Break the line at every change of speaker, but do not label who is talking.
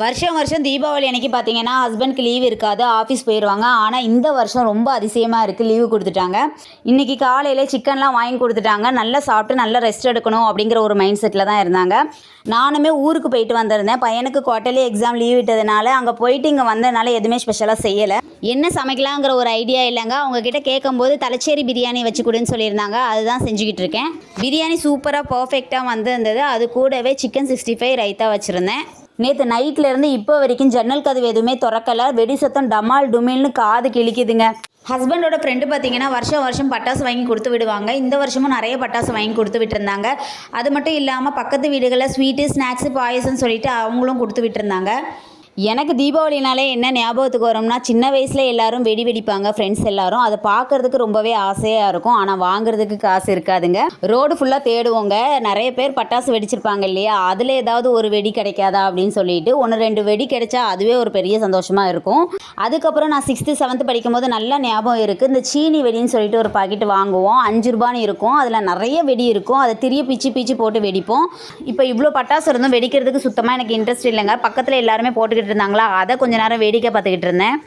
வருஷம் வருஷம் தீபாவளி அன்றைக்கி பார்த்தீங்கன்னா ஹஸ்பண்ட்க்கு லீவ் இருக்காது ஆஃபீஸ் போயிடுவாங்க ஆனால் இந்த வருஷம் ரொம்ப அதிசயமாக இருக்குது லீவு கொடுத்துட்டாங்க. இன்றைக்கி காலையில் சிக்கன்லாம் வாங்கி கொடுத்துட்டாங்க. நல்லா சாப்பிட்டு நல்லா ரெஸ்ட் எடுக்கணும் அப்படிங்கிற ஒரு மைண்ட் செட்டில் தான் இருந்தாங்க. நானுமே ஊருக்கு போயிட்டு வந்திருந்தேன். பையனுக்கு குவார்ட்டர்லி எக்ஸாம் லீவ் விட்டதுனால அங்கே போயிட்டு இங்கே வந்ததுனால எதுவுமே ஸ்பெஷலாக செய்யலை. என்ன சமைக்கலாங்கிற ஒரு ஐடியா இல்லைங்க. அவங்கக்கிட்ட கேட்கும்போது தலைச்சேரி பிரியாணி வச்சு கொடுன்னு சொல்லியிருந்தாங்க. அதுதான் செஞ்சுக்கிட்டு இருக்கேன். பிரியாணி சூப்பராக பர்ஃபெக்டாக வந்திருந்தது. அது கூடவே சிக்கன் சிக்ஸ்டி ஃபைவ் ரைத்தா வச்சுருந்தேன். நேற்று நைட்ல இருந்து இப்போ வரைக்கும் ஜன்னல் கதவு எதுவுமே திறக்கல. வெடி சத்தம் டமால் டுமில்னு காது கிழிக்குதுங்க. ஹஸ்பண்டோட ஃப்ரெண்டு பார்த்தீங்கன்னா வருஷம் வருஷம் பட்டாசு வாங்கி கொடுத்து விடுவாங்க. இந்த வருஷமும் நிறைய பட்டாசு வாங்கி கொடுத்து விட்டுருந்தாங்க. அது மட்டும் இல்லாமல் பக்கத்து வீடுகளில் ஸ்வீட்டு ஸ்நாக்ஸு பாயசம்னு சொல்லிட்டு அவங்களும் கொடுத்து விட்டுருந்தாங்க. எனக்கு தீபாவளினாலே என்ன ஞாபகத்துக்கு வரும்னா சின்ன வயசில் எல்லாரும் வெடி வெடிப்பாங்க ஃப்ரெண்ட்ஸ் எல்லாரும். அதை பார்க்கறதுக்கு ரொம்பவே ஆசையாக இருக்கும். ஆனால் வாங்குறதுக்கு காசு இருக்காதுங்க. ரோடு ஃபுல்லாக தேடுவோங்க. நிறைய பேர் பட்டாசு வெடிச்சிருப்பாங்க இல்லையா? அதில் ஏதாவது ஒரு வெடி கிடைக்காதா அப்படின்னு சொல்லிட்டு ஒன்று ரெண்டு வெடி கிடைச்சா அதுவே ஒரு பெரிய சந்தோஷமாக இருக்கும். அதுக்கப்புறம் நான் சிக்ஸ்த்து செவன்த்து படிக்கும்போது நல்லா ஞாபகம் இருக்குது இந்த சீனி வெடின்னு சொல்லிட்டு ஒரு பாக்கெட் வாங்குவோம். அஞ்சு ரூபான்னு இருக்கும். அதில் நிறைய வெடி இருக்கும். அதை திரிய பிச்சு பிச்சு போட்டு வெடிப்போம். இப்போ இவ்வளோ பட்டாசு இருந்தும் வெடிக்கிறதுக்கு சுத்தமாக எனக்கு இன்ட்ரெஸ்ட் இல்லைங்க. பக்கத்தில் எல்லாருமே போட்டுக்கிட்டு இருந்தாங்களா? அதை கொஞ்ச நேரம் வேடிக்கை பார்த்துக்கிட்டு இருந்தேன்.